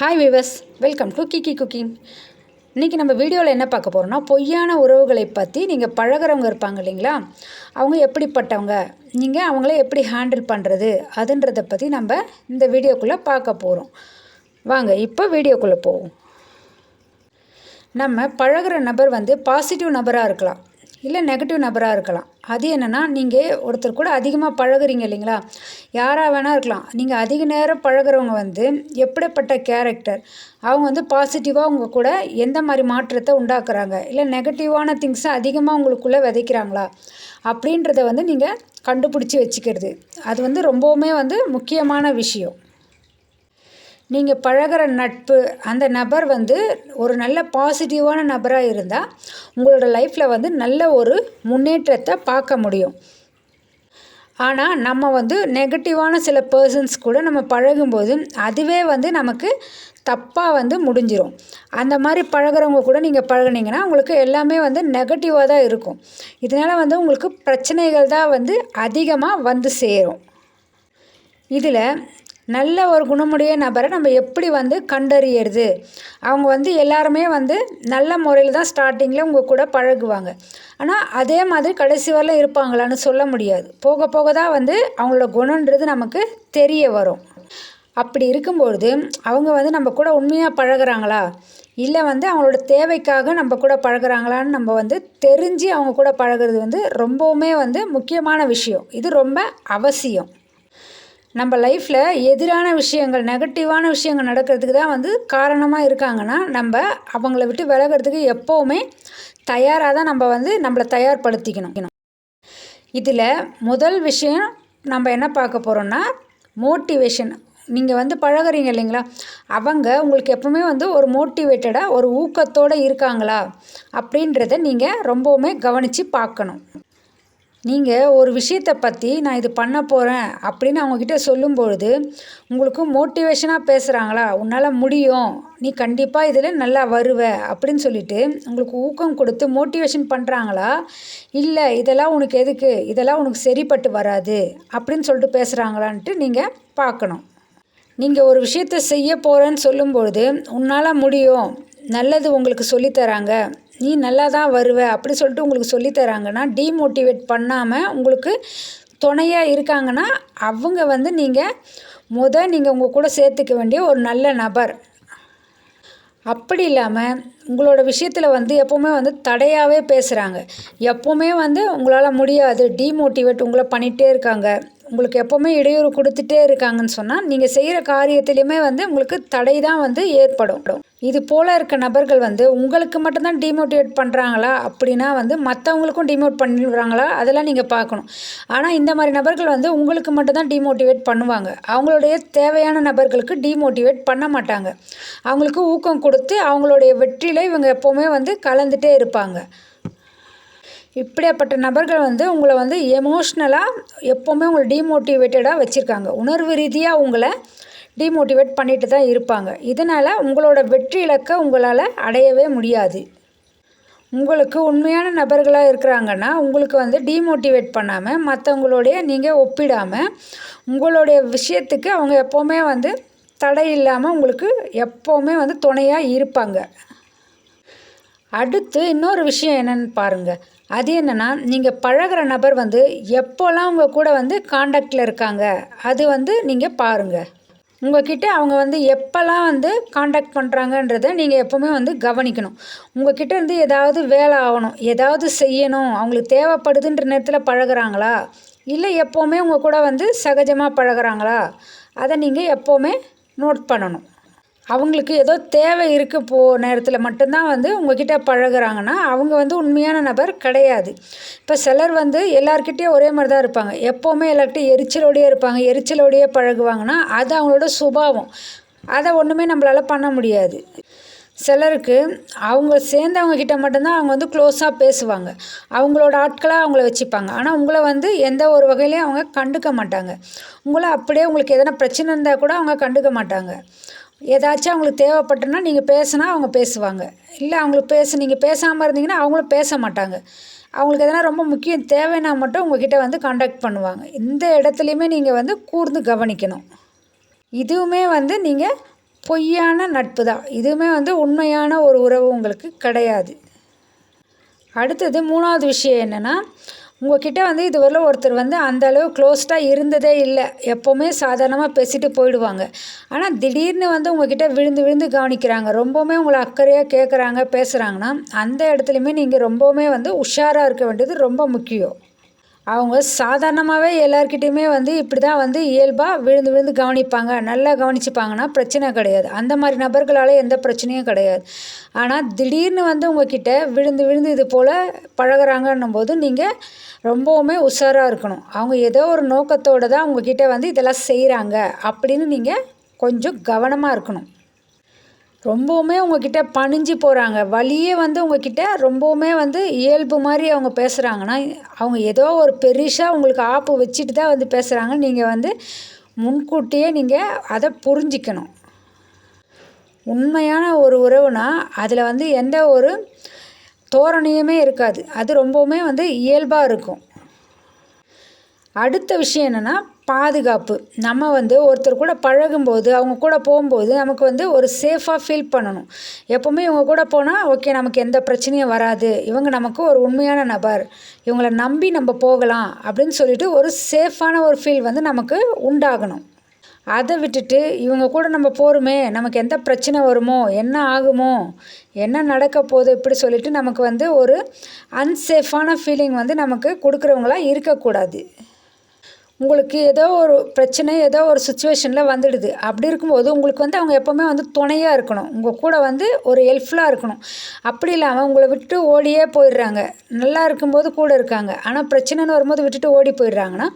Hi viewers welcome to Kiki cooking இன்றைக்கி நம்ம வீடியோவில் என்ன பார்க்க போகிறோம்னா பொய்யான உறவுகளை பற்றி நீங்கள் பழகுறவங்க இருப்பாங்க இல்லைங்களா? அவங்க எப்படிப்பட்டவங்க? நீங்கள் அவங்கள எப்படி ஹேண்டில் பண்ணுறது அதுன்றதை பற்றி நம்ம இந்த வீடியோக்குள்ளே பார்க்க போகிறோம் வாங்க இப்போ வீடியோக்குள்ளே போவோம். நம்ம பழகுற நபர் வந்து பாசிட்டிவ் நபராக இருக்கலாம். இல்லை நெகட்டிவ் நபராக இருக்கலாம். அது என்னென்னா நீங்கள் ஒருத்தர் கூட அதிகமாக பழகுறீங்க இல்லைங்களா? யாராக வேணால் இருக்கலாம். நீங்கள் அதிக நேரம் பழகுறவங்க வந்து எப்படிப்பட்ட கேரக்டர் அவங்க வந்து பாசிட்டிவாக உங்கள் கூட எந்த மாதிரி மாற்றத்தை உண்டாக்குறாங்க? இல்லை நெகட்டிவான திங்ஸை அதிகமாக உங்களுக்குள்ளே விதைக்கிறாங்களா? அப்படின்றத வந்து நீங்கள் கண்டுபிடிச்சி வச்சுக்கிறது. அது வந்து ரொம்பவுமே வந்து முக்கியமான விஷயம். நீங்கள் பழகுற நட்பு அந்த நபர் வந்து ஒரு நல்ல பாசிட்டிவான நபராக இருந்தால் உங்களோட லைஃப்பில் வந்து நல்ல ஒரு முன்னேற்றத்தை பார்க்க முடியும். ஆனால் நம்ம வந்து நெகட்டிவான சில பர்சன்ஸ் கூட நம்ம பழகும்போது அதுவே வந்து நமக்கு தப்பாக வந்து முடிஞ்சிடும் அந்த மாதிரி பழகுறவங்க கூட நீங்கள் பழகுனீங்கன்னா உங்களுக்கு எல்லாமே வந்து நெகட்டிவாக தான் இருக்கும். இதனால் வந்து உங்களுக்கு பிரச்சனைகள் தான் வந்து அதிகமாக வந்து சேரும். இதில் நல்ல ஒரு குணமுடைய நபரை நம்ம எப்படி வந்து கண்டறியறது? அவங்க வந்து எல்லாருமே வந்து நல்ல முறையில் தான் ஸ்டார்டிங்கில் உங்கள் கூட பழகுவாங்க. ஆனால் அதே மாதிரி கடைசி வரலாம் இருப்பாங்களான்னு சொல்ல முடியாது. போக போக தான் வந்து அவங்களோட குணன்றது நமக்கு தெரிய வரும். அப்படி இருக்கும்பொழுது அவங்க வந்து நம்ம கூட உண்மையாக பழகுறாங்களா? இல்லை வந்து அவங்களோட தேவைக்காக நம்ம கூட பழகுறாங்களான்னு நம்ம வந்து தெரிஞ்சு அவங்க கூட பழகிறது வந்து ரொம்பவுமே வந்து முக்கியமான விஷயம். இது ரொம்ப அவசியம். நம்ம லைஃப்பில் எதிரான விஷயங்கள் நெகட்டிவான விஷயங்கள் நடக்கிறதுக்கு தான் வந்து காரணமாக இருக்காங்கன்னா நம்ம அவங்கள விட்டு விலகிறதுக்கு எப்போவுமே தயாராக தான் நம்ம வந்து நம்மளை தயார்படுத்திக்கணும். இதில் முதல் விஷயம் நம்ம என்ன பார்க்க போகிறோன்னா மோட்டிவேஷன் நீங்கள் வந்து பழகுறீங்க இல்லைங்களா? அவங்க உங்களுக்கு எப்பவுமே வந்து ஒரு மோட்டிவேட்டடாக ஒரு ஊக்கத்தோடு இருக்காங்களா? அப்படின்றத நீங்கள் ரொம்பவுமே கவனித்து பார்க்கணும். நீங்கள் ஒரு விஷயத்தை பற்றி நான் இது பண்ண போகிறேன் அப்படின்னு அவங்கக்கிட்ட சொல்லும்பொழுது உங்களுக்கு மோட்டிவேஷனாக பேசுகிறாங்களா உன்னால் முடியும். நீ கண்டிப்பாக இதில் நல்லா வருவ. அப்படின்னு சொல்லிட்டு உங்களுக்கு ஊக்கம் கொடுத்து மோட்டிவேஷன் பண்ணுறாங்களா இல்லை இதெல்லாம் உனக்கு எதுக்கு? இதெல்லாம் உனக்கு சரிப்பட்டு வராது. அப்படின்னு சொல்லிட்டு பேசுகிறாங்களான்ட்டு நீங்கள் பார்க்கணும். நீங்கள் ஒரு விஷயத்தை செய்ய போகிறேன்னு சொல்லும்பொழுது உன்னால் முடியும். நல்லது உங்களுக்கு சொல்லித்தராங்க நீ நல்லா தான் வருவ அப்படி சொல்லிட்டு உங்களுக்கு சொல்லித்தராங்கன்னா டீமோட்டிவேட் பண்ணாமல் உங்களுக்கு துணையாக இருக்காங்கன்னா அவங்க வந்து நீங்கள் முத நீங்கள் உங்கள் கூட சேர்த்துக்க வேண்டிய ஒரு நல்ல நபர். அப்படி இல்லாமல் உங்களோட விஷயத்தில் வந்து எப்போவுமே வந்து தடையாகவே பேசுகிறாங்க எப்போவுமே வந்து உங்களால் முடியாது. டீமோட்டிவேட் உங்களை பண்ணிகிட்டே இருக்காங்க. உங்களுக்கு எப்போவுமே இடையூறு கொடுத்துட்டே இருக்காங்கன்னு சொன்னால் நீங்கள் செய்கிற காரியத்திலையுமே வந்து உங்களுக்கு தடை தான் வந்து ஏற்படும். இது போல் இருக்க நபர்கள் வந்து உங்களுக்கு மட்டும்தான் டிமோட்டிவேட் பண்ணுறாங்களா அப்படின்னா வந்து மற்றவங்களுக்கும் டிமோட் பண்ணிடுறாங்களா அதெல்லாம் நீங்கள் பார்க்கணும். ஆனால் இந்த மாதிரி நபர்கள் வந்து உங்களுக்கு மட்டும்தான் டிமோட்டிவேட் பண்ணுவாங்க. அவங்களுடைய தேவையான நபர்களுக்கு டிமோட்டிவேட் பண்ண மாட்டாங்க. அவங்களுக்கு ஊக்கம் கொடுத்து அவங்களுடைய வெற்றியில் இவங்க எப்போவுமே வந்து கலந்துகிட்டே இருப்பாங்க. இப்படியாப்பட்ட நபர்கள் வந்து உங்களை வந்து எமோஷ்னலாக எப்போவுமே உங்களை டீமோட்டிவேட்டடாக வச்சுருக்காங்க. உணர்வு ரீதியாக உங்களை டீமோட்டிவேட் பண்ணிட்டு தான் இருப்பாங்க. இதனால் உங்களோட வெற்றி இலக்கை உங்களால் அடையவே முடியாது. உங்களுக்கு உண்மையான நபர்களாக இருக்கிறாங்கன்னா உங்களுக்கு வந்து டீமோட்டிவேட் பண்ணாமல் மற்றவங்களுடைய நீங்கள் ஒப்பிடாமல் உங்களுடைய விஷயத்துக்கு அவங்க எப்போவுமே வந்து தடை இல்லாமல் உங்களுக்கு எப்போவுமே வந்து துணையாக இருப்பாங்க. அடுத்து இன்னொரு விஷயம் என்னென்னு பாருங்கள் அது என்னென்னா நீங்கள் பழகிற நபர் வந்து எப்போல்லாம் உங்கள் கூட வந்து காண்டாக்டில் இருக்காங்க அது வந்து நீங்கள் பாருங்கள் உங்ககிட்ட அவங்க வந்து எப்போல்லாம் வந்து காண்டாக்ட் பண்ணுறாங்கன்றத நீங்கள் எப்போவுமே வந்து கவனிக்கணும். உங்ககிட்ட இருந்து ஏதாவது வேலை ஆகணும் ஏதாவது செய்யணும் அவங்களுக்கு தேவைப்படுதுன்ற நேரத்தில் பழகுறாங்களா? இல்லை எப்போவுமே உங்கள் கூட வந்து சகஜமாக பழகுறாங்களா? அதை நீங்கள் எப்போவுமே நோட் பண்ணணும். அவங்களுக்கு ஏதோ தேவை இருக்க போ நேரத்தில் மட்டும்தான் வந்து உங்ககிட்ட பழகுறாங்கன்னா அவங்க வந்து உண்மையான நபர் கிடையாது. இப்போ சிலர் வந்து எல்லார்கிட்டேயும் ஒரே மாதிரி தான் இருப்பாங்க. எப்போவுமே எல்லார்கிட்டையும் எரிச்சலோடையே இருப்பாங்க. எரிச்சலோடையே பழகுவாங்கன்னா அது அவங்களோட சுபாவம். அதை ஒன்றுமே நம்மளால் பண்ண முடியாது. சிலருக்கு அவங்க சேர்ந்தவங்க கிட்ட மட்டும்தான் அவங்க வந்து க்ளோஸாக பேசுவாங்க. அவங்களோட ஆட்களாக அவங்கள வச்சுப்பாங்க. ஆனால் உங்களை வந்து எந்த ஒரு வகையிலையும் அவங்க கண்டுக்க மாட்டாங்க. உங்களை அப்படியே உங்களுக்கு எதனா பிரச்சனை இருந்தால் கூட அவங்க கண்டுக்க மாட்டாங்க. ஏதாச்சும் அவங்களுக்கு தேவைப்பட்டுன்னா நீங்கள் பேசுனா அவங்க பேசுவாங்க. இல்லை அவங்களுக்கு பேச நீங்கள் பேசாமல் இருந்தீங்கன்னா அவங்களும் பேச மாட்டாங்க. அவங்களுக்கு எதனா ரொம்ப முக்கியம் தேவைன்னா மட்டும் உங்ககிட்ட வந்து காண்டாக்ட் பண்ணுவாங்க. இந்த இடத்துலையுமே நீங்கள் வந்து கூர்ந்து கவனிக்கணும். இதுவுமே வந்து நீங்கள் பொய்யான நட்பு தான். இதுவுமே வந்து உண்மையான ஒரு உறவு உங்களுக்கு கிடையாது. அடுத்தது மூணாவது விஷயம் என்னென்னா உங்ககிட்ட வந்து இதுவரையிலும் ஒருத்தர் வந்து அந்த அளவு க்ளோஸ்டாக இருந்ததே இல்லை. எப்போவுமே சாதாரணமாக பேசிட்டு போயிடுவாங்க. ஆனால் திடீர்னு வந்து உங்ககிட்ட விழுந்து விழுந்து கவனிக்கிறாங்க. ரொம்பவுமே உங்களை அக்கறையாக கேட்குறாங்க பேசுகிறாங்கன்னா அந்த இடத்துலையுமே நீங்கள் ரொம்பவுமே வந்து உஷாராக இருக்க வேண்டியது ரொம்ப முக்கியம். அவங்க சாதாரணமாகவே எல்லார்கிட்டேயுமே வந்து இப்படி தான் வந்து இயல்பாக விழுந்து விழுந்து கவனிப்பாங்க. நல்லா கவனிச்சுப்பாங்கன்னா பிரச்சனை கிடையாது. அந்த மாதிரி நபர்களால் எந்த பிரச்சனையும் கிடையாது. ஆனால் திடீர்னு வந்து உங்ககிட்ட விழுந்து விழுந்து இது போல் பழகுறாங்கன்னும் போது நீங்கள் ரொம்பவுமே உஷாராக இருக்கணும். அவங்க ஏதோ ஒரு நோக்கத்தோடு தான் உங்ககிட்ட வந்து இதெல்லாம் செய்கிறாங்க அப்படின்னு நீங்கள் கொஞ்சம் கவனமாக இருக்கணும். ரொம்பவுமே உங்ககிட்ட பணிஞ்சு போகிறாங்க வழியே வந்து உங்ககிட்ட ரொம்பவுமே வந்து இயல்பு மாதிரி அவங்க பேசுகிறாங்கன்னா அவங்க ஏதோ ஒரு பெருசாக உங்களுக்கு ஆப்பு வச்சுட்டு தான் வந்து பேசுகிறாங்க நீங்கள் வந்து முன்கூட்டியே நீங்கள் அதை புரிஞ்சிக்கணும். உண்மையான ஒரு உறவுனா அதில் வந்து எந்த ஒரு தோரணையுமே இருக்காது. அது ரொம்பவுமே வந்து இயல்பாக இருக்கும். அடுத்த விஷயம் என்னென்னா பாதுகாப்பு. நம்ம வந்து ஒருத்தர் கூட பழகும்போது அவங்க கூட போகும்போது நமக்கு வந்து ஒரு சேஃபாக ஃபீல் பண்ணணும். எப்போவுமே இவங்க கூட போனால் ஓகே நமக்கு எந்த பிரச்சனையும் வராது. இவங்க நமக்கு ஒரு உண்மையான நபர். இவங்களை நம்பி நம்ம போகலாம் அப்படின்னு சொல்லிட்டு ஒரு சேஃபான ஒரு ஃபீல் வந்து நமக்கு உண்டாகணும். அதை விட்டுட்டு இவங்க கூட நம்ம போகிறோமே நமக்கு எந்த பிரச்சனை வருமோ என்ன ஆகுமோ என்ன நடக்க போகுது இப்படி சொல்லிட்டு நமக்கு வந்து ஒரு அன்சேஃபான ஃபீலிங் வந்து நமக்கு கொடுக்குறவங்களாம் இருக்கக்கூடாது. உங்களுக்கு ஏதோ ஒரு பிரச்சனை ஏதோ ஒரு சுச்சுவேஷனில் வந்துடுது. அப்படி இருக்கும்போது உங்களுக்கு வந்து அவங்க எப்போவுமே வந்து துணையாக இருக்கணும். உங்கள் கூட வந்து ஒரு ஹெல்ப்ஃபுல்லாக இருக்கணும். அப்படி இல்லாமல் உங்களை விட்டு ஓடியே போயிடுறாங்க. நல்லா இருக்கும்போது கூட இருக்காங்க. ஆனால் பிரச்சனைன்னு வரும்போது விட்டுட்டு ஓடி போயிடுறாங்கன்னா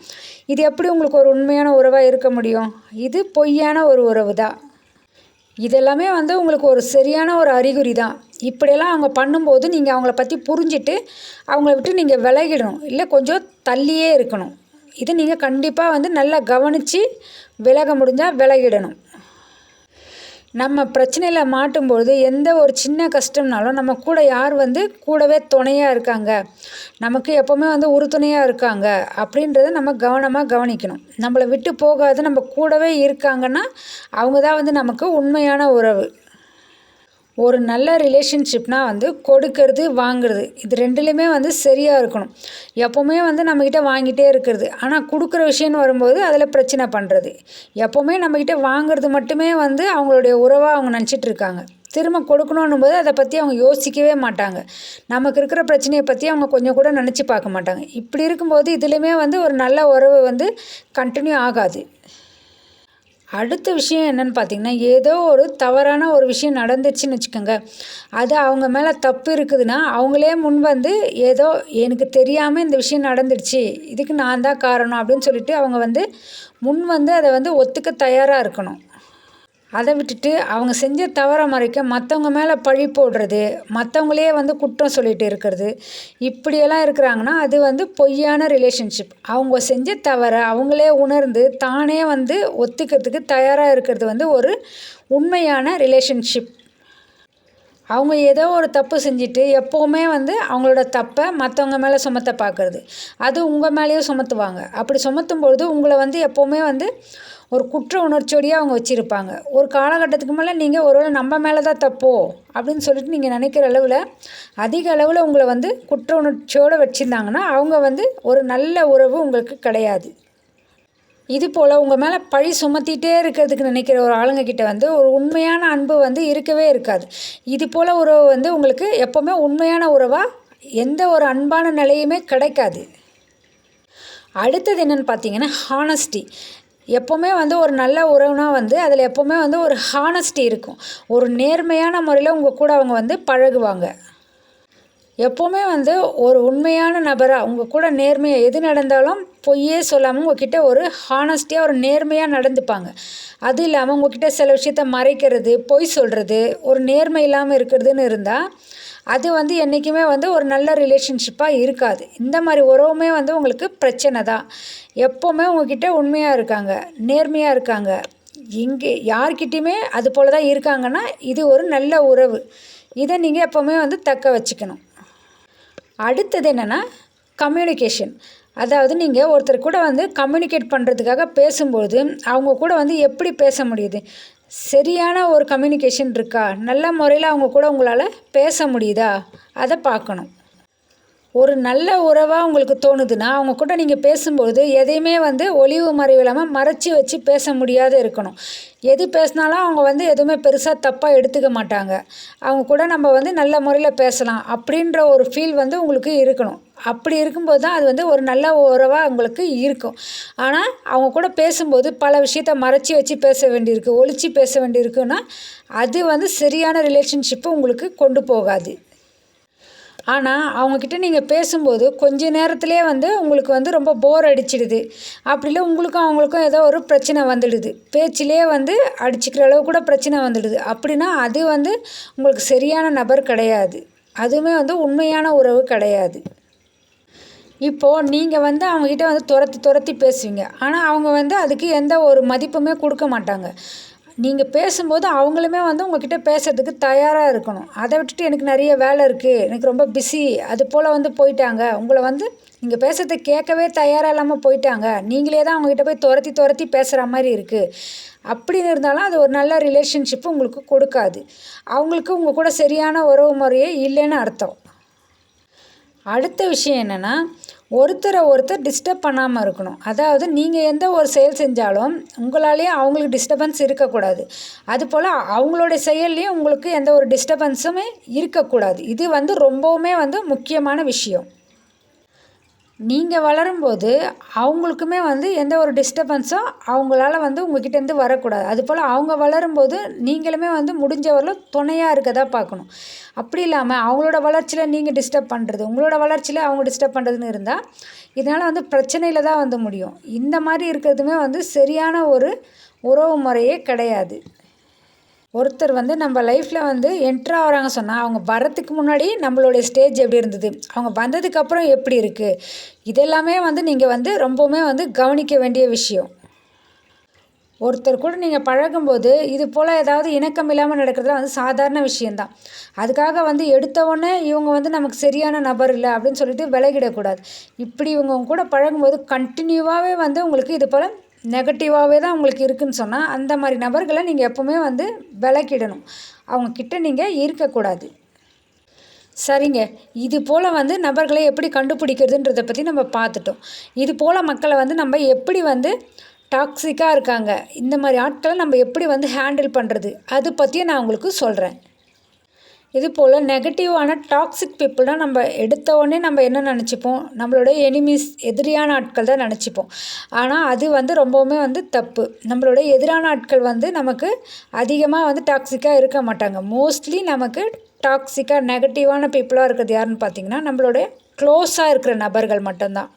இது எப்படி உங்களுக்கு ஒரு உண்மையான உறவாக இருக்க முடியும்? இது பொய்யான ஒரு உறவு தான் இதெல்லாமே வந்து உங்களுக்கு ஒரு சரியான ஒரு அறிகுறி தான் இப்படியெல்லாம் அவங்க பண்ணும்போது நீங்கள் அவங்கள பற்றி புரிஞ்சுட்டு அவங்கள விட்டு நீங்கள் விலகிடணும். இல்லை கொஞ்சம் தள்ளியே இருக்கணும். இதை நீங்கள் கண்டிப்பாக வந்து நல்லா கவனித்து விலக முடிஞ்சால் விலகிடணும். நம்ம பிரச்சனையில் மாட்டும்பொழுது எந்த ஒரு சின்ன கஷ்டம்னாலும் நம்ம கூட யார் வந்து கூடவே துணையாக இருக்காங்க நமக்கு எப்போவுமே வந்து உறுதுணையாக இருக்காங்க அப்படின்றத நம்ம கவனமாக கவனிக்கணும். நம்மளை விட்டு போகாது நம்ம கூடவே இருக்காங்கன்னா அவங்க தான் வந்து நமக்கு உண்மையான உறவு. ஒரு நல்ல ரிலேஷன்ஷிப்னால் வந்து கொடுக்கறது வாங்குறது. இது ரெண்டுலேயுமே வந்து சரியாக இருக்கணும். எப்போவுமே வந்து நம்மக்கிட்ட வாங்கிட்டே இருக்கிறது. ஆனால் கொடுக்குற விஷயம்னு வரும்போது அதில் பிரச்சனை பண்ணுறது எப்போவுமே நம்மக்கிட்ட வாங்குறது மட்டுமே வந்து அவங்களுடைய உறவாக அவங்க நினச்சிட்டு இருக்காங்க. திரும்ப கொடுக்கணும் போது அதை பற்றி அவங்க யோசிக்கவே மாட்டாங்க. நமக்கு இருக்கிற பிரச்சனையை பற்றி அவங்க கொஞ்சம் கூட நினச்சி பார்க்க மாட்டாங்க. இப்படி இருக்கும்போது இதுலேயுமே வந்து ஒரு நல்ல உறவு வந்து கண்டினியூ ஆகாது. அடுத்த விஷயம் என்னென்னு பார்த்தீங்கன்னா ஏதோ ஒரு தவறான ஒரு விஷயம் நடந்துச்சுன்னு வச்சுக்கோங்க. அது அவங்க மேலே தப்பு இருக்குதுன்னா அவங்களே முன் வந்து ஏதோ எனக்கு தெரியாமல் இந்த விஷயம் நடந்துடுச்சு இதுக்கு நான் தான் காரணம் அப்படின்னு சொல்லிட்டு அவங்க வந்து முன் வந்து அதை வந்து ஒத்துக்க தயாராக இருக்கணும். அதை விட்டுட்டு அவங்க செஞ்ச தவறை மறைக்க மற்றவங்க மேலே பழி போடுறது மற்றவங்களே வந்து குற்றம் சொல்லிட்டு இருக்கிறது. இப்படியெல்லாம் இருக்கிறாங்கன்னா அது வந்து பொய்யான ரிலேஷன்ஷிப் அவங்க செஞ்ச தவறை அவங்களே உணர்ந்து தானே வந்து ஒத்துக்கிறதுக்கு தயாராக இருக்கிறது வந்து ஒரு உண்மையான ரிலேஷன்ஷிப் அவங்க ஏதோ ஒரு தப்பு செஞ்சுட்டு எப்போவுமே வந்து அவங்களோட தப்பை மற்றவங்க மேலே சுமத்த பார்க்குறது அது உங்கள் மேலேயும் சுமத்துவாங்க. அப்படி சுமத்தும் பொழுது உங்களை வந்து எப்போவுமே வந்து ஒரு குற்ற உணர்ச்சியோடையே அவங்க வச்சுருப்பாங்க. ஒரு காலகட்டத்துக்கு மேலே நீங்கள் ஒருவேளை நம்ம மேலே தான் தப்போ அப்படின்னு சொல்லிட்டு நீங்கள் நினைக்கிற அளவில் அதிக அளவில் உங்களை வந்து குற்ற உணர்ச்சியோடு வச்சுருந்தாங்கன்னா அவங்க வந்து ஒரு நல்ல உறவு உங்களுக்கு கிடையாது. இது போல் உங்கள் மேலே பழி சுமத்திட்டே இருக்கிறதுக்கு நினைக்கிற ஒரு ஆளுங்கக்கிட்ட வந்து ஒரு உண்மையான அன்பு வந்து இருக்கவே இருக்காது. இது போல் உறவு வந்து உங்களுக்கு எப்போவுமே உண்மையான உறவாக எந்த ஒரு அன்பான நிலையுமே கிடைக்காது. அடுத்தது என்னென்னு பார்த்தீங்கன்னா ஹானஸ்டி எப்போவுமே வந்து ஒரு நல்ல உறவுனா வந்து அதில் எப்போவுமே வந்து ஒரு ஹானஸ்டி இருக்கும். ஒரு நேர்மையான முறையில் உங்கள் கூட அவங்க வந்து பழகுவாங்க. எப்போவுமே வந்து ஒரு உண்மையான நபராக உங்கள் கூட நேர்மையாக எது நடந்தாலும் பொய்யே சொல்லாமல் உங்ககிட்ட ஒரு ஹானஸ்டியாக ஒரு நேர்மையாக நடந்துப்பாங்க. அது இல்லாமல் உங்ககிட்ட சில விஷயத்த மறைக்கிறது பொய் சொல்கிறது ஒரு நேர்மை இல்லாமல் இருக்கிறதுன்னு இருந்தால் அது வந்து என்றைக்குமே வந்து ஒரு நல்ல ரிலேஷன்ஷிப்பாக இருக்காது. இந்த மாதிரி உறவுமே வந்து உங்களுக்கு பிரச்சனை தான். எப்போவுமே உங்ககிட்ட உண்மையாக இருக்காங்க நேர்மையாக இருக்காங்க. இங்கே யார்கிட்டையுமே அது போல் தான் இருக்காங்கன்னா இது ஒரு நல்ல உறவு. இதை நீங்கள் எப்போவுமே வந்து தக்க வச்சுக்கணும். அடுத்தது என்னென்னா கம்யூனிகேஷன் அதாவது நீங்கள் ஒருத்தர் கூட வந்து கம்யூனிகேட் பண்ணுறதுக்காக பேசும்போது அவங்க கூட வந்து எப்படி பேச முடியுது? சரியான ஒரு கம்யூனிகேஷன் இருக்கா? நல்ல முறையில் அவங்க கூட உங்களால் பேச முடியுதா? அதை பார்க்கணும். ஒரு நல்ல உறவாக உங்களுக்கு தோணுதுன்னா அவங்க கூட நீங்கள் பேசும்பொழுது எதையுமே வந்து ஒளிவு மறைவு இல்லாமல் மறைச்சி வச்சு பேச முடியாத இருக்கணும். எது பேசினாலும் அவங்க வந்து எதுவுமே பெருசாக தப்பாக எடுத்துக்க மாட்டாங்க. அவங்க கூட நம்ம வந்து நல்ல முறையில் பேசலாம் அப்படின்ற ஒரு ஃபீல் வந்து உங்களுக்கு இருக்கணும். அப்படி இருக்கும்போது தான் அது வந்து ஒரு நல்ல உறவாக உங்களுக்கு இருக்கும். ஆனால் அவங்க கூட பேசும்போது பல விஷயத்த மறைச்சி வச்சு பேச வேண்டியிருக்கு ஒழிச்சு பேச வேண்டியிருக்குன்னா அது வந்து சரியான ரிலேஷன்ஷிப்பை உங்களுக்கு கொண்டு போகாது. ஆனால் அவங்கக்கிட்ட நீங்கள் பேசும்போது கொஞ்ச நேரத்துலேயே வந்து உங்களுக்கு வந்து ரொம்ப போர் அடிச்சிடுது. அப்படி இல்லை உங்களுக்கும் அவங்களுக்கும் ஏதோ ஒரு பிரச்சனை வந்துடுது. பேச்சிலே வந்து அடிச்சுக்கிற அளவு கூட பிரச்சனை வந்துடுது. அப்படின்னா அது வந்து உங்களுக்கு சரியான நபர் கிடையாது. அதுவுமே வந்து உண்மையான உறவு கிடையாது. இப்போது நீங்கள் வந்து அவங்கக்கிட்ட வந்து துரத்தி துரத்தி பேசுவீங்க. ஆனால் அவங்க வந்து அதுக்கு எந்த ஒரு மதிப்புமே கொடுக்க மாட்டாங்க. நீங்கள் பேசும்போது அவங்களுமே வந்து உங்ககிட்ட பேசுகிறதுக்கு தயாராக இருக்கணும். அதை விட்டுட்டு எனக்கு நிறைய வேலை இருக்குது எனக்கு ரொம்ப பிஸி அது போல் வந்து போயிட்டாங்க. உங்களை வந்து நீங்கள் பேசுகிறத கேட்கவே தயாராக இல்லாமல் போயிட்டாங்க. நீங்களே தான் அவங்ககிட்ட போய் துரத்தி துரத்தி பேசுகிற மாதிரி இருக்குது அப்படின்னு இருந்தாலும் அது ஒரு நல்ல ரிலேஷன்ஷிப்பு உங்களுக்கு கொடுக்காது. அவங்களுக்கு உங்கள் கூட சரியான உறவு முறையே இல்லைன்னு அர்த்தம். அடுத்த விஷயம் என்னென்னா ஒருத்தரை ஒருத்தர் டிஸ்டர்ப் பண்ணாமல் இருக்கணும். அதாவது நீங்கள் எந்த ஒரு செயல் செஞ்சாலும் உங்களாலேயே அவங்களுக்கு டிஸ்டர்பன்ஸ் இருக்கக்கூடாது. அதுபோல் அவங்களுடைய செயல்லையும் உங்களுக்கு எந்த ஒரு டிஸ்டர்பன்ஸுமே இருக்கக்கூடாது. இது வந்து ரொம்பவுமே வந்து முக்கியமான விஷயம். நீங்கள் வளரும்போது அவங்களுக்குமே வந்து எந்த ஒரு டிஸ்டர்பன்ஸும் அவங்களால வந்து உங்கள்கிட்டேருந்து வரக்கூடாது. அதுபோல் அவங்க வளரும்போது நீங்களுமே வந்து முடிஞ்சவரையிலும் துணையாக இருக்கதா பார்க்கணும். அப்படி இல்லாமல் அவங்களோட வளர்ச்சியில் நீங்கள் டிஸ்டர்ப் பண்ணுறது உங்களோட வளர்ச்சியில் அவங்க டிஸ்டர்ப் பண்ணுறதுன்னு இருந்தால் இதனால் வந்து பிரச்சனையில் தான் வந்து முடியும். இந்த மாதிரி இருக்கிறதுமே வந்து சரியான ஒரு உறவு முறையே கிடையாது. ஒருத்தர் வந்து நம்ம லைஃப்பில் வந்து என்ட்ரு ஆகிறாங்க சொன்னால் அவங்க வரத்துக்கு முன்னாடி நம்மளுடைய ஸ்டேஜ் எப்படி இருந்தது? அவங்க வந்ததுக்கப்புறம் எப்படி இருக்குது இதெல்லாமே வந்து நீங்கள் வந்து ரொம்பவுமே வந்து கவனிக்க வேண்டிய விஷயம். ஒருத்தர் கூட நீங்கள் பழகும்போது இது போல் ஏதாவது இணக்கம் இல்லாமல் நடக்கிறதுலாம் வந்து சாதாரண விஷயந்தான் அதுக்காக வந்து எடுத்தவொடனே இவங்க வந்து நமக்கு சரியான நபர் இல்லை அப்படின்னு சொல்லிட்டு விலகிடக்கூடாது. இப்படி இவங்க கூட பழகும்போது கண்டினியூவாகவே வந்து உங்களுக்கு இது போல் நெகட்டிவாகவே தான் உங்களுக்கு இருக்குதுன்னு சொன்னால் அந்த மாதிரி நபர்களை நீங்கள் எப்போவுமே வந்து விளக்கிடணும் அவங்கக்கிட்ட நீங்கள் இருக்கக்கூடாது. சரிங்க. இது போல் வந்து நபர்களை எப்படி கண்டுபிடிக்கிறதுன்றதை பற்றி நம்ம பார்த்துட்டோம். இது போல் மக்களை வந்து நம்ம எப்படி வந்து டாக்ஸிக்காக இருக்காங்க இந்த மாதிரி ஆட்களை நம்ம எப்படி வந்து ஹேண்டில் பண்ணுறது அது பற்றியும் நான் உங்களுக்கு சொல்கிறேன் இது போல் நெகட்டிவான டாக்ஸிக் பீப்புள்னால் நம்ம எடுத்த உடனே நம்ம என்ன நினச்சிப்போம்? நம்மளோட எனிமீஸ் எதிரியான ஆட்கள் தான் நினச்சிப்போம். ஆனால் அது வந்து ரொம்பவுமே வந்து தப்பு. நம்மளோட எதிரான ஆட்கள் வந்து நமக்கு அதிகமாக வந்து டாக்ஸிக்காக இருக்க மாட்டாங்க. மோஸ்ட்லி நமக்கு டாக்ஸிக்காக நெகட்டிவான பீப்புளாக இருக்கிறது யாருன்னு பார்த்தீங்கன்னா நம்மளுடைய க்ளோஸாக இருக்கிற நபர்கள் மட்டும்தான்.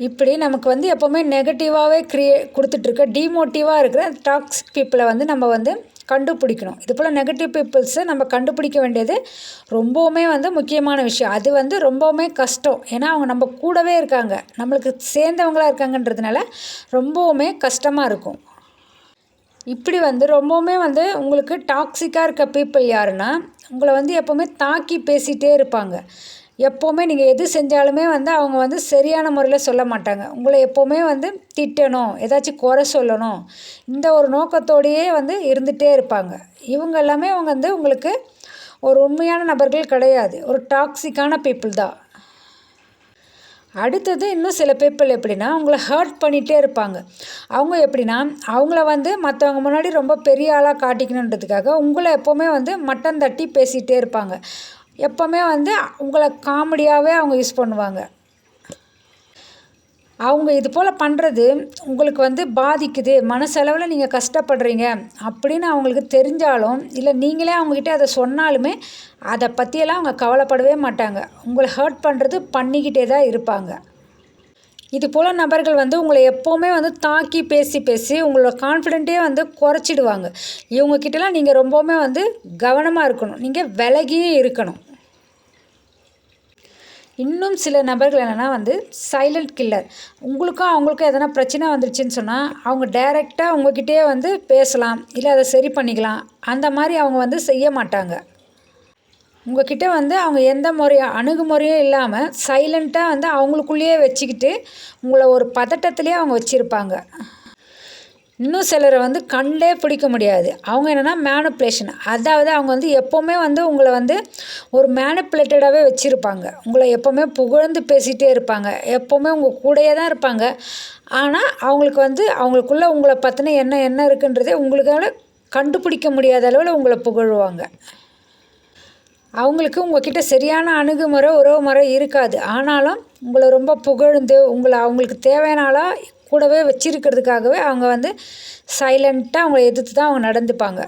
இப்படி நமக்கு வந்து எப்போவுமே நெகட்டிவாகவே க்ரியே கொடுத்துட்ருக்க டிமோட்டிவாக இருக்கிற டாக்ஸிக் பீப்புளை வந்து நம்ம வந்து கண்டுபிடிக்கணும். இது போல் நெகட்டிவ் பீப்புள்ஸை நம்ம கண்டுபிடிக்க வேண்டியது ரொம்பவுமே வந்து முக்கியமான விஷயம். அது வந்து ரொம்பவுமே கஷ்டம். ஏன்னா அவங்க நம்ம கூடவே இருக்காங்க. நம்மளுக்கு சேர்ந்தவங்களாக இருக்காங்கன்றதுனால ரொம்பவுமே கஷ்டமாக இருக்கும். இப்படி வந்து ரொம்பவுமே வந்து உங்களுக்கு டாக்ஸிக்காக இருக்க பீப்புள் யாருன்னா உங்களை வந்து எப்போவுமே தாக்கி பேசிகிட்டே இருப்பாங்க. எப்போவுமே நீங்கள் எது செஞ்சாலுமே வந்து அவங்க வந்து சரியான முறையில் சொல்ல மாட்டாங்க. உங்களை எப்போவுமே வந்து திட்டணும். ஏதாச்சும் குறை சொல்லணும். இந்த ஒரு நோக்கத்தோடையே வந்து இருந்துகிட்டே இருப்பாங்க. இவங்க எல்லாமே அவங்க வந்து உங்களுக்கு ஒரு உண்மையான நபர்கள் கிடையாது. ஒரு டாக்ஸிக்கான பீப்புள் தான். அடுத்தது இன்னும் சில பீப்புள் எப்படின்னா அவங்கள ஹர்ட் பண்ணிகிட்டே இருப்பாங்க. அவங்க எப்படின்னா அவங்கள வந்து மற்றவங்க முன்னாடி ரொம்ப பெரிய ஆளாக காட்டிக்கணுன்றதுக்காக உங்களை எப்போவுமே வந்து மட்டன் தட்டி பேசிகிட்டே இருப்பாங்க. எப்போவுமே வந்து உங்களை காமெடியாகவே அவங்க யூஸ் பண்ணுவாங்க. அவங்க இது போல் பண்ணுறது உங்களுக்கு வந்து பாதிக்குது மனசளவில் நீங்கள் கஷ்டப்படுறீங்க அப்படின்னு அவங்களுக்கு தெரிஞ்சாலும் இல்லை நீங்களே அவங்கக்கிட்ட அதை சொன்னாலுமே அதை பற்றியெல்லாம் அவங்க கவலைப்படவே மாட்டாங்க. உங்களை ஹர்ட் பண்ணுறது பண்ணிக்கிட்டே தான் இருப்பாங்க. இது போல் நபர்கள் வந்து உங்களை எப்போவுமே வந்து தாக்கி பேசி பேசி உங்களோட கான்ஃபிடென்ட்டே வந்து குறைச்சிடுவாங்க. இவங்கக்கிட்டலாம் நீங்கள் ரொம்பவுமே வந்து கவனமாக இருக்கணும். நீங்கள் விலகியே இருக்கணும். இன்னும் சில நபர்கள் என்னென்னா வந்து சைலண்ட் கில்லர் உங்களுக்கும் அவங்களுக்கும் எதனா பிரச்சனை வந்துருச்சுன்னு சொன்னால் அவங்க டைரெக்டாக உங்ககிட்டயே வந்து பேசலாம் இல்லை அதை சரி பண்ணிக்கலாம். அந்த மாதிரி அவங்க வந்து செய்ய மாட்டாங்க. உங்ககிட்ட வந்து அவங்க எந்த முறையோ அணுகுமுறையும் இல்லாமல் சைலண்ட்டாக வந்து அவங்களுக்குள்ளேயே வச்சுக்கிட்டு உங்களை ஒரு பதட்டத்துலேயே அவங்க வச்சுருப்பாங்க. இன்னும் சிலரை வந்து கண்டே பிடிக்க முடியாது. அவங்க என்னென்னா மேனுப்புலேஷன் அதாவது அவங்க வந்து எப்போவுமே வந்து உங்களை வந்து ஒரு மேனுப்புலேட்டடாகவே வச்சுருப்பாங்க. உங்களை எப்போவுமே புகழ்ந்து பேசிகிட்டே இருப்பாங்க. எப்போவுமே உங்கள் கூடயே தான் இருப்பாங்க. ஆனால் அவங்களுக்கு வந்து அவங்களுக்குள்ளே உங்களை பற்றின என்ன என்ன இருக்குன்றதே உங்களுக்கால கண்டுபிடிக்க முடியாத அளவில் உங்களை புகழுவாங்க. அவங்களுக்கு உங்ககிட்ட சரியான அணுகுமுறை உறவு முறை இருக்காது. ஆனாலும் உங்களை ரொம்ப புகழ்ந்து உங்களை அவங்களுக்கு தேவையானாலாம் கூடவே வச்சிருக்கிறதுக்காகவே அவங்க வந்து சைலண்ட்டாக அவங்கள எதிர்த்து தான் அவங்க நடந்துப்பாங்க.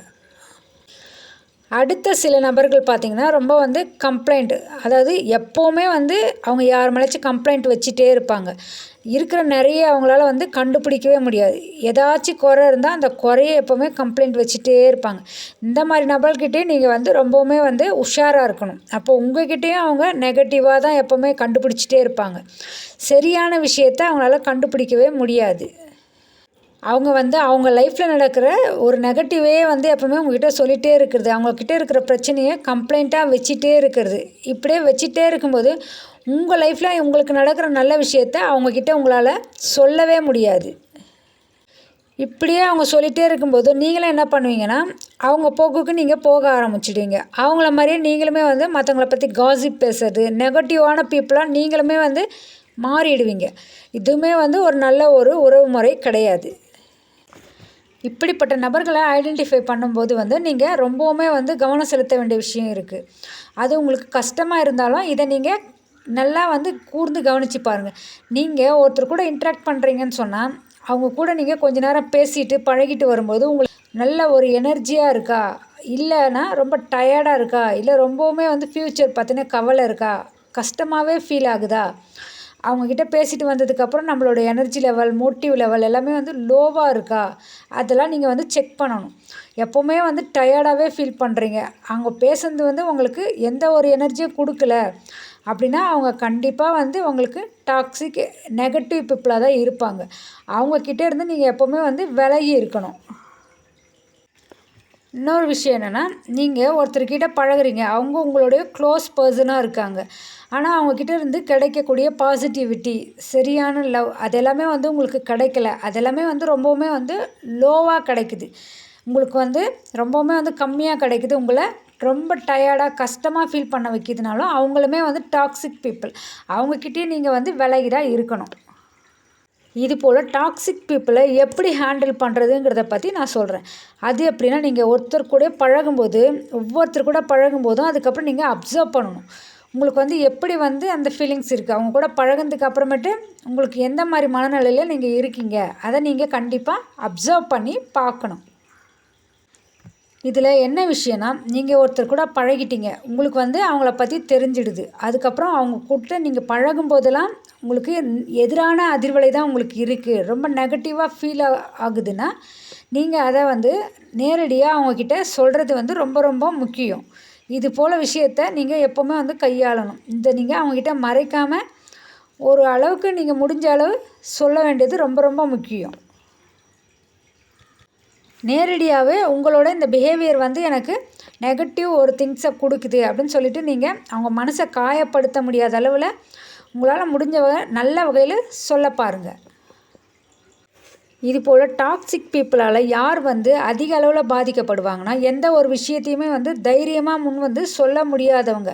அடுத்த சில நபர்கள் பார்த்திங்கன்னா ரொம்ப வந்து கம்ப்ளைண்ட் அதாவது எப்போவுமே வந்து அவங்க யார் மேலேச்சும் கம்ப்ளைண்ட் வச்சுட்டே இருப்பாங்க. இருக்கிற நிறைய அவங்களால வந்து கண்டுபிடிக்கவே முடியாது. ஏதாச்சும் குறை இருந்தால் அந்த குறைய எப்போவுமே கம்ப்ளைண்ட் வச்சுட்டே இருப்பாங்க. இந்த மாதிரி நபர்கிட்டேயும் நீங்கள் வந்து ரொம்பவுமே வந்து உஷாராக இருக்கணும். அப்போ உங்ககிட்டேயும் அவங்க நெகட்டிவாக தான் எப்போவுமே கண்டுபிடிச்சிட்டே இருப்பாங்க. சரியான விஷயத்த அவங்களால கண்டுபிடிக்கவே முடியாது. அவங்க வந்து அவங்க லைஃப்பில் நடக்கிற ஒரு நெகட்டிவே வந்து எப்போவுமே உங்ககிட்ட சொல்லிகிட்டே இருக்கிறது. அவங்கக்கிட்ட இருக்கிற பிரச்சனையை கம்ப்ளைண்ட்டாக வச்சுட்டே இருக்கிறது. இப்படியே வச்சுட்டே இருக்கும்போது உங்கள் லைஃப்பில் உங்களுக்கு நடக்கிற நல்ல விஷயத்த அவங்கக்கிட்ட உங்களால் சொல்லவே முடியாது. இப்படியே அவங்க சொல்லிகிட்டே இருக்கும்போது நீங்களும் என்ன பண்ணுவீங்கன்னா அவங்க போக்குக்கு நீங்கள் போக ஆரம்பிச்சிடுவீங்க. அவங்கள மாதிரியே நீங்களுமே வந்து மற்றவங்கள பற்றி காசிப் பேசுறது நெகட்டிவான பீப்புளாக நீங்களுமே வந்து மாறிடுவீங்க. இதுவுமே வந்து ஒரு நல்ல ஒரு உறவு முறை கிடையாது. இப்படிப்பட்ட நபர்களை ஐடென்டிஃபை பண்ணும்போது வந்து நீங்கள் ரொம்பவுமே வந்து கவனம் செலுத்த வேண்டிய விஷயம் இருக்குது அது உங்களுக்கு கஷ்டமாக இருந்தாலும் இதை நீங்கள் நல்லா வந்து கூர்ந்து கவனித்து பாருங்கள் நீங்கள் ஒருத்தர் கூட இன்ட்ராக்ட் பண்ணுறீங்கன்னு சொன்னால் அவங்க கூட நீங்கள் கொஞ்ச நேரம் பேசிட்டு பழகிட்டு வரும்போது உங்களுக்கு நல்ல ஒரு எனர்ஜியாக இருக்கா? இல்லைன்னா ரொம்ப டயர்டாக இருக்கா? இல்லை ரொம்பவுமே வந்து ஃப்யூச்சர் பற்றின கவலை இருக்கா? கஷ்டமாகவே ஃபீல் ஆகுதா? அவங்கக்கிட்ட பேசிட்டு வந்ததுக்கப்புறம் நம்மளோட எனர்ஜி லெவல் மோட்டிவ் லெவல் எல்லாமே வந்து லோவாக இருக்கா? அதெல்லாம் நீங்கள் வந்து செக் பண்ணணும். எப்போவுமே வந்து டயர்டாகவே ஃபீல் பண்ணுறீங்க அவங்க பேசுனது வந்து உங்களுக்கு எந்த ஒரு எனர்ஜியும் கொடுக்கல. அப்படின்னா அவங்க கண்டிப்பாக வந்து உங்களுக்கு டாக்ஸிக் நெகட்டிவ் பீப்புளாக தான் இருப்பாங்க. அவங்கக்கிட்ட இருந்து நீங்கள் எப்போவுமே வந்து விலகி இருக்கணும். இன்னொரு விஷயம் என்னென்னா நீங்கள் ஒருத்தர்கிட்ட பழகுறீங்க. அவங்க உங்களுடைய க்ளோஸ் பர்சனாக இருக்காங்க. ஆனால் அவங்கக்கிட்ட இருந்து கிடைக்கக்கூடிய பாசிட்டிவிட்டி சரியான லவ் அது எல்லாமே வந்து உங்களுக்கு கிடைக்கல. அது எல்லாமே வந்து ரொம்பவுமே வந்து லோவாக கிடைக்குது. உங்களுக்கு வந்து ரொம்பவுமே வந்து கம்மியாக கிடைக்குது. உங்களை ரொம்ப டயர்டாக கஷ்டமாக ஃபீல் பண்ண வைக்கிதுனாலும் அவங்களுமே வந்து டாக்ஸிக் பீப்புள் அவங்கக்கிட்டே நீங்கள் வந்து விலகிதான் இருக்கணும். இது போல் டாக்ஸிக் பீப்புளை எப்படி ஹேண்டில் பண்ணுறதுங்கிறத பற்றி நான் சொல்கிறேன் அது எப்படின்னா நீங்கள் ஒருத்தர் கூட பழகும்போது ஒவ்வொருத்தர் கூட பழகும்போதும் அதுக்கப்புறம் நீங்கள் அப்சர்வ் பண்ணணும். உங்களுக்கு வந்து எப்படி வந்து அந்த ஃபீலிங்ஸ் இருக்குது அவங்க கூட பழகினதுக்கு அப்புறமேட்டு உங்களுக்கு எந்த மாதிரி மனநிலையில் நீங்கள் இருக்கீங்க? அதை நீங்கள் கண்டிப்பாக அப்சர்வ் பண்ணி பார்க்கணும். இதில் என்ன விஷயம்னா நீங்கள் ஒருத்தர் கூட பழகிட்டீங்க உங்களுக்கு வந்து அவங்கள பற்றி தெரிஞ்சிடுது. அதுக்கப்புறம் அவங்க கூப்பிட்டு நீங்கள் பழகும் போதெல்லாம் உங்களுக்கு எதிரான அதிர்வலை தான் உங்களுக்கு இருக்குது ரொம்ப நெகட்டிவாக ஃபீல் ஆகுதுன்னா நீங்கள் அதை வந்து நேரடியாக அவங்கக்கிட்ட சொல்கிறது வந்து ரொம்ப ரொம்ப முக்கியம். இது போல் விஷயத்த நீங்கள் எப்போவுமே வந்து கையாளணும். இந்த நீங்கள் அவங்கக்கிட்ட மறைக்காமல் ஒரு அளவுக்கு நீங்கள் முடிஞ்ச அளவு சொல்ல வேண்டியது ரொம்ப ரொம்ப முக்கியம். நேரடியாகவே உங்களோட இந்த பிஹேவியர் வந்து எனக்கு நெகட்டிவ் ஒரு திங்ஸை கொடுக்குது அப்படின்னு சொல்லிட்டு நீங்கள் அவங்க மனசை காயப்படுத்த முடியாத அளவில் உங்களால் முடிஞ்ச வகை நல்ல வகையில் சொல்ல பாருங்கள் இது போல் டாக்ஸிக் பீப்புளால் யார் வந்து அதிக அளவில் பாதிக்கப்படுவாங்கன்னா எந்த ஒரு விஷயத்தையுமே வந்து தைரியமாக முன் வந்து சொல்ல முடியாதவங்க.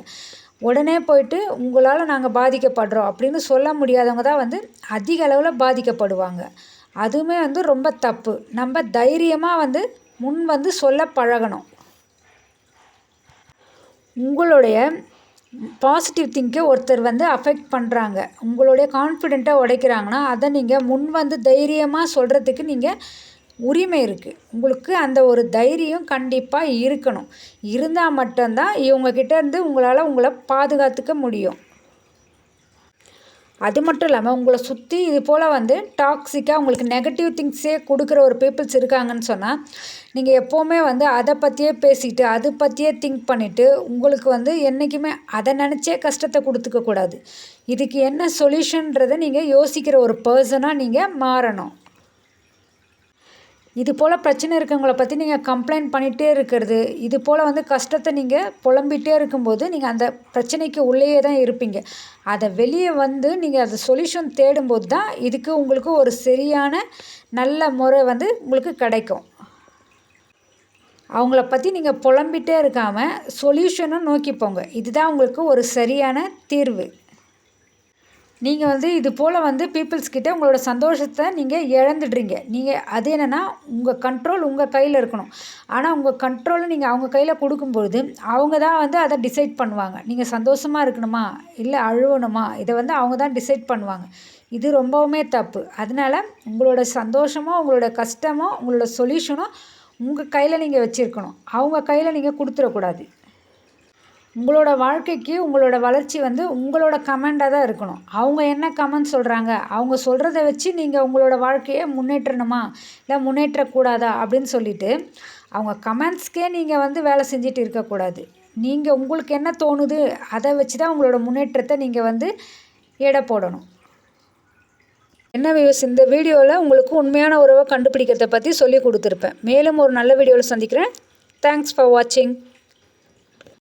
உடனே போயிட்டு உங்களால் நாங்கள் பாதிக்கப்படுறோம் அப்படின்னு சொல்ல முடியாதவங்க தான் வந்து அதிக அளவில் பாதிக்கப்படுவாங்க. அதுவுமே வந்து ரொம்ப தப்பு. நம்ம தைரியமாக வந்து முன் வந்து சொல்ல பழகணும். உங்களுடைய பாசிட்டிவ் திங்கை ஒருத்தர் வந்து அஃபெக்ட் பண்ணுறாங்க உங்களுடைய கான்ஃபிடெண்ட்டை உடைக்கிறாங்கன்னா அதை நீங்கள் முன் வந்து தைரியமாக சொல்கிறதுக்கு நீங்கள் உரிமை இருக்குது உங்களுக்கு அந்த ஒரு தைரியம் கண்டிப்பாக இருக்கணும். இருந்தால் மட்டும்தான் இவங்கக்கிட்ட இருந்து உங்களால் உங்களை பாதுகாத்துக்க முடியும். அது மட்டும் இல்லாமல் உங்களை சுற்றி இது போல் வந்து டாக்ஸிக்காக உங்களுக்கு நெகட்டிவ் திங்ஸே கொடுக்குற ஒரு பீப்புள்ஸ் இருக்காங்கன்னு சொன்னால் நீங்கள் எப்போவுமே வந்து அதை பற்றியே பேசிட்டு அதை பற்றியே திங்க் பண்ணிவிட்டு உங்களுக்கு வந்து என்றைக்குமே அதை நினச்சே கஷ்டத்தை கொடுத்துக்கக்கூடாது இதுக்கு என்ன சொல்யூஷன்றதை நீங்கள் யோசிக்கிற ஒரு பர்சனாக நீங்கள் மாறணும். இது போல் பிரச்சனை இருக்கவங்கள பற்றி நீங்கள் கம்ப்ளைண்ட் பண்ணிகிட்டே இருக்கிறது இது போல் வந்து கஷ்டத்தை நீங்கள் புலம்பிகிட்டே இருக்கும்போது நீங்கள் அந்த பிரச்சனைக்கு உள்ளேயே தான் இருப்பீங்க. அதை வெளியே வந்து நீங்கள் அந்த சொல்யூஷன் தேடும்போது தான் இதுக்கு உங்களுக்கு ஒரு சரியான நல்ல முறை வந்து உங்களுக்கு கிடைக்கும். அவங்கள பற்றி நீங்கள் புலம்பிகிட்டே இருக்காமல் சொல்யூஷனும் நோக்கி போங்க. இதுதான் உங்களுக்கு ஒரு சரியான தீர்வு. நீங்கள் வந்து இது போல் வந்து பீப்புள்ஸ்கிட்ட உங்களோட சந்தோஷத்தை நீங்கள் இழந்துடுறீங்க. நீங்கள் அது என்னென்னா உங்கள் கண்ட்ரோல் உங்கள் கையில் இருக்கணும். ஆனால் உங்கள் கண்ட்ரோலை நீங்கள் அவங்க கையில் கொடுக்கும்பொழுது அவங்க தான் வந்து அதை டிசைட் பண்ணுவாங்க. நீங்கள் சந்தோஷமாக இருக்கணுமா? இல்லை அழுவணுமா? இதை வந்து அவங்க தான் டிசைட் பண்ணுவாங்க. இது ரொம்பவுமே தப்பு. அதனால் உங்களோட சந்தோஷமோ உங்களோட கஷ்டமோ உங்களோட சொல்யூஷனோ உங்கள் கையில் நீங்கள் வச்சுருக்கணும். அவங்க கையில் நீங்கள் கொடுத்துடக்கூடாது. உங்களோட வாழ்க்கைக்கு உங்களோட வளர்ச்சி வந்து உங்களோட கமெண்டாக தான் இருக்கணும். அவங்க என்ன கமெண்ட் சொல்கிறாங்க அவங்க சொல்கிறத வச்சு நீங்கள் உங்களோட வாழ்க்கையை முன்னேற்றணுமா? இல்லை முன்னேற்றக்கூடாதா? அப்படின்னு சொல்லிட்டு அவங்க கமெண்ட்ஸ்க்கே நீங்கள் வந்து வேலை செஞ்சுட்டு இருக்கக்கூடாது. நீங்கள் உங்களுக்கு என்ன தோணுது? அதை வச்சு தான் உங்களோட முன்னேற்றத்தை நீங்கள் வந்து எடை போடணும். என்ன வியூஸ் இந்த வீடியோவில் உங்களுக்கு உண்மையான உறவை கண்டுபிடிக்கிறத பற்றி சொல்லி கொடுத்துருப்பேன். மேலும் ஒரு நல்ல வீடியோவில் சந்திக்கிறேன். தேங்க்ஸ் ஃபார் வாட்சிங்